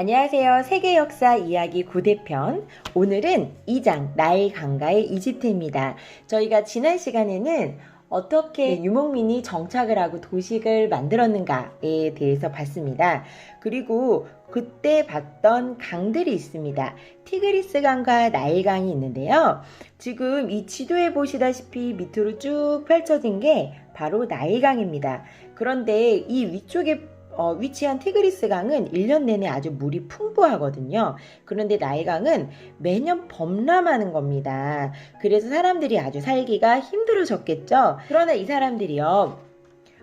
안녕하세요. 세계 역사 이야기 9대편. 오늘은 2장 나일 강가의 이집트입니다. 저희가 지난 시간에는 어떻게 유목민이 정착을 하고 도식을 만들었는가에 대해서 봤습니다. 그리고 그때 봤던 강들이 있습니다. 티그리스 강과 나일 강이 있는데요. 지금 이 지도에 보시다시피 밑으로 쭉 펼쳐진 게 바로 나일 강입니다. 그런데 이 위쪽에 어, 위치한 티그리스 강은 1년 내내 아주 물이 풍부하거든요. 그런데 나일강은 매년 범람하는 겁니다. 그래서 사람들이 아주 살기가 힘들어졌겠죠. 그러나 이 사람들이요.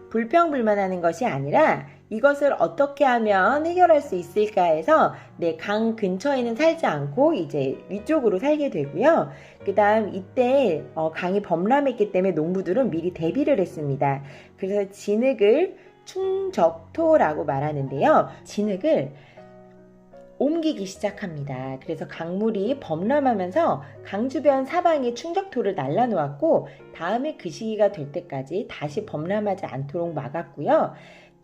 불평불만하는 것이 아니라 이것을 어떻게 하면 해결할 수 있을까 해서 네, 강 근처에는 살지 않고 이제 위쪽으로 살게 되고요. 그 다음 이때 어, 강이 범람했기 때문에 농부들은 미리 대비를 했습니다. 그래서 진흙을 충적토라고 말하는데요. 진흙을 옮기기 시작합니다. 그래서 강물이 범람하면서 강 주변 사방에 충적토를 날라놓았고 다음에 그 시기가 될 때까지 다시 범람하지 않도록 막았고요.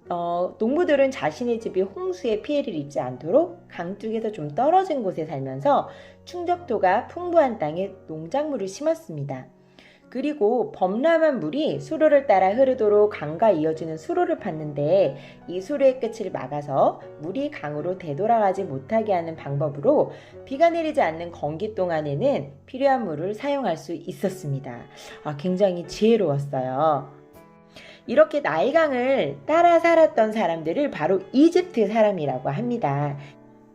어, 농부들은 자신의 집이 홍수에 피해를 입지 않도록 강 쪽에서 좀 떨어진 곳에 살면서 충적토가 풍부한 땅에 농작물을 심었습니다. 그리고 범람한 물이 수로를 따라 흐르도록 강과 이어지는 수로를 팠는데 이 수로의 끝을 막아서 물이 강으로 되돌아가지 못하게 하는 방법으로 비가 내리지 않는 건기 동안에는 필요한 물을 사용할 수 있었습니다. 아, 굉장히 지혜로웠어요. 이렇게 나일강을 따라 살았던 사람들을 바로 이집트 사람이라고 합니다.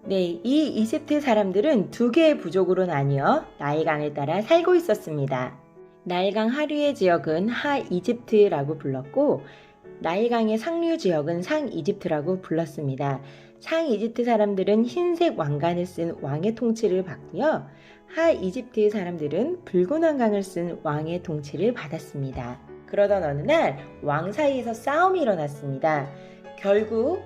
네, 이 이집트 사람들은 두 개의 부족으로 나뉘어 나일강을 따라 살고 있었습니다. 나일강 하류의 지역은 하 이집트라고 불렀고 나일강의 상류 지역은 상 이집트라고 불렀습니다. 상 이집트 사람들은 흰색 왕관을 쓴 왕의 통치를 받고요. 하 이집트 사람들은 붉은 왕관을 쓴 왕의 통치를 받았습니다. 그러던 어느 날 왕 사이에서 싸움이 일어났습니다. 결국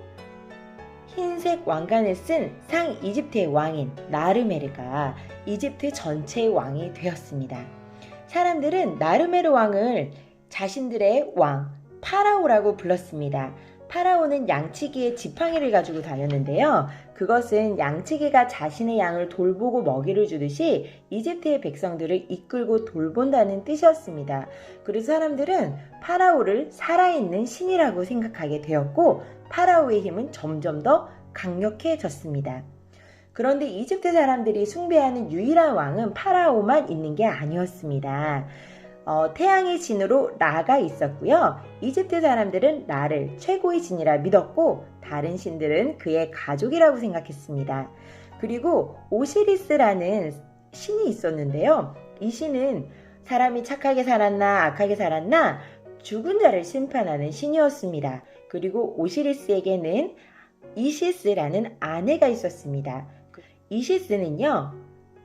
흰색 왕관을 쓴 상 이집트의 왕인 나르메르가 이집트 전체의 왕이 되었습니다. 사람들은 나르메르 왕을 자신들의 왕 파라오라고 불렀습니다. 파라오는 양치기의 지팡이를 가지고 다녔는데요. 그것은 양치기가 자신의 양을 돌보고 먹이를 주듯이 이집트의 백성들을 이끌고 돌본다는 뜻이었습니다. 그래서 사람들은 파라오를 살아있는 신이라고 생각하게 되었고 파라오의 힘은 점점 더 강력해졌습니다. 그런데 이집트 사람들이 숭배하는 유일한 왕은 파라오만 있는 게 아니었습니다. 어, 태양의 신으로 라가 있었고요. 이집트 사람들은 라를 최고의 신이라 믿었고 다른 신들은 그의 가족이라고 생각했습니다. 그리고 오시리스라는 신이 있었는데요. 이 신은 사람이 착하게 살았나 악하게 살았나 죽은 자를 심판하는 신이었습니다. 그리고 오시리스에게는 이시스라는 아내가 있었습니다. 이시스는요,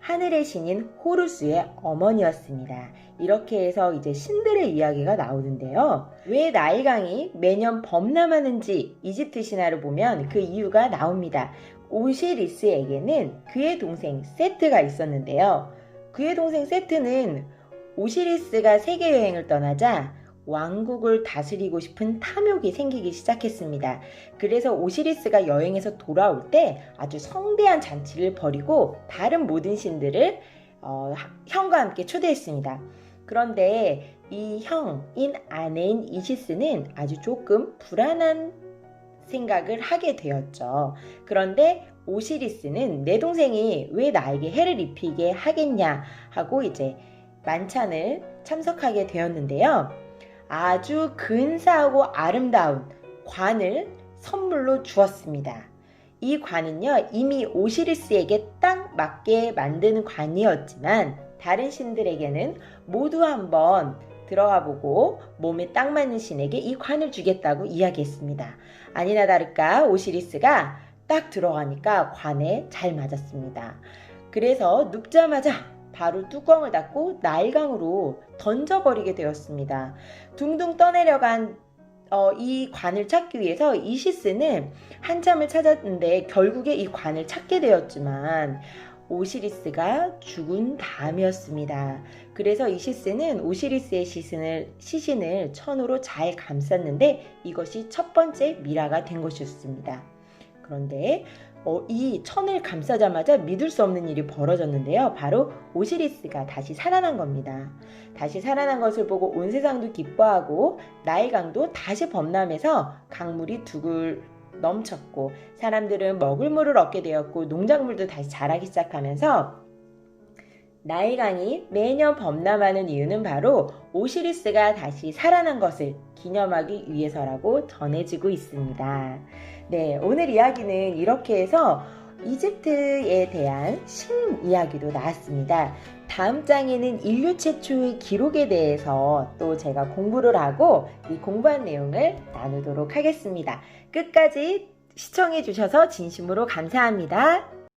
하늘의 신인 호루스의 어머니였습니다. 이렇게 해서 이제 신들의 이야기가 나오는데요. 왜 나일강이 매년 범람하는지 이집트 신화를 보면 그 이유가 나옵니다. 오시리스에게는 그의 동생 세트가 있었는데요. 그의 동생 세트는 오시리스가 세계 여행을 떠나자 왕국을 다스리고 싶은 탐욕이 생기기 시작했습니다. 그래서 오시리스가 여행에서 돌아올 때 아주 성대한 잔치를 벌이고 다른 모든 신들을 어, 형과 함께 초대했습니다. 그런데 이 형인 아내인 이시스는 아주 조금 불안한 생각을 하게 되었죠. 그런데 오시리스는 내 동생이 왜 나에게 해를 입히게 하겠냐 하고 이제 만찬을 참석하게 되었는데요. 아주 근사하고 아름다운 관을 선물로 주었습니다. 이 관은요, 이미 오시리스에게 딱 맞게 만든 관이었지만, 다른 신들에게는 모두 한번 들어가 보고 몸에 딱 맞는 신에게 이 관을 주겠다고 이야기했습니다. 아니나 다를까 오시리스가 딱 들어가니까 관에 잘 맞았습니다. 그래서 눕자마자 바로 뚜껑을 닫고 나일강으로 던져버리게 되었습니다. 둥둥 떠내려간 어, 이 관을 찾기 위해서 이시스는 한참을 찾았는데 결국에 이 관을 찾게 되었지만 오시리스가 죽은 다음이었습니다. 그래서 이시스는 오시리스의 시신을, 시신을 천으로 잘 감쌌는데 이것이 첫 번째 미라가 된 것이었습니다. 그런데 어, 이 천을 감싸자마자 믿을 수 없는 일이 벌어졌는데요. 바로 오시리스가 다시 살아난 겁니다. 다시 살아난 것을 보고 온 세상도 기뻐하고 나일강도 다시 범람해서 강물이 두글 넘쳤고 사람들은 먹을 물을 얻게 되었고 농작물도 다시 자라기 시작하면서 나일강이 매년 범람하는 이유는 바로 오시리스가 다시 살아난 것을 기념하기 위해서라고 전해지고 있습니다. 네, 오늘 이야기는 이렇게 해서 이집트에 대한 신 이야기도 나왔습니다. 다음 장에는 인류 최초의 기록에 대해서 또 제가 공부를 하고 이 공부한 내용을 나누도록 하겠습니다. 끝까지 시청해 주셔서 진심으로 감사합니다.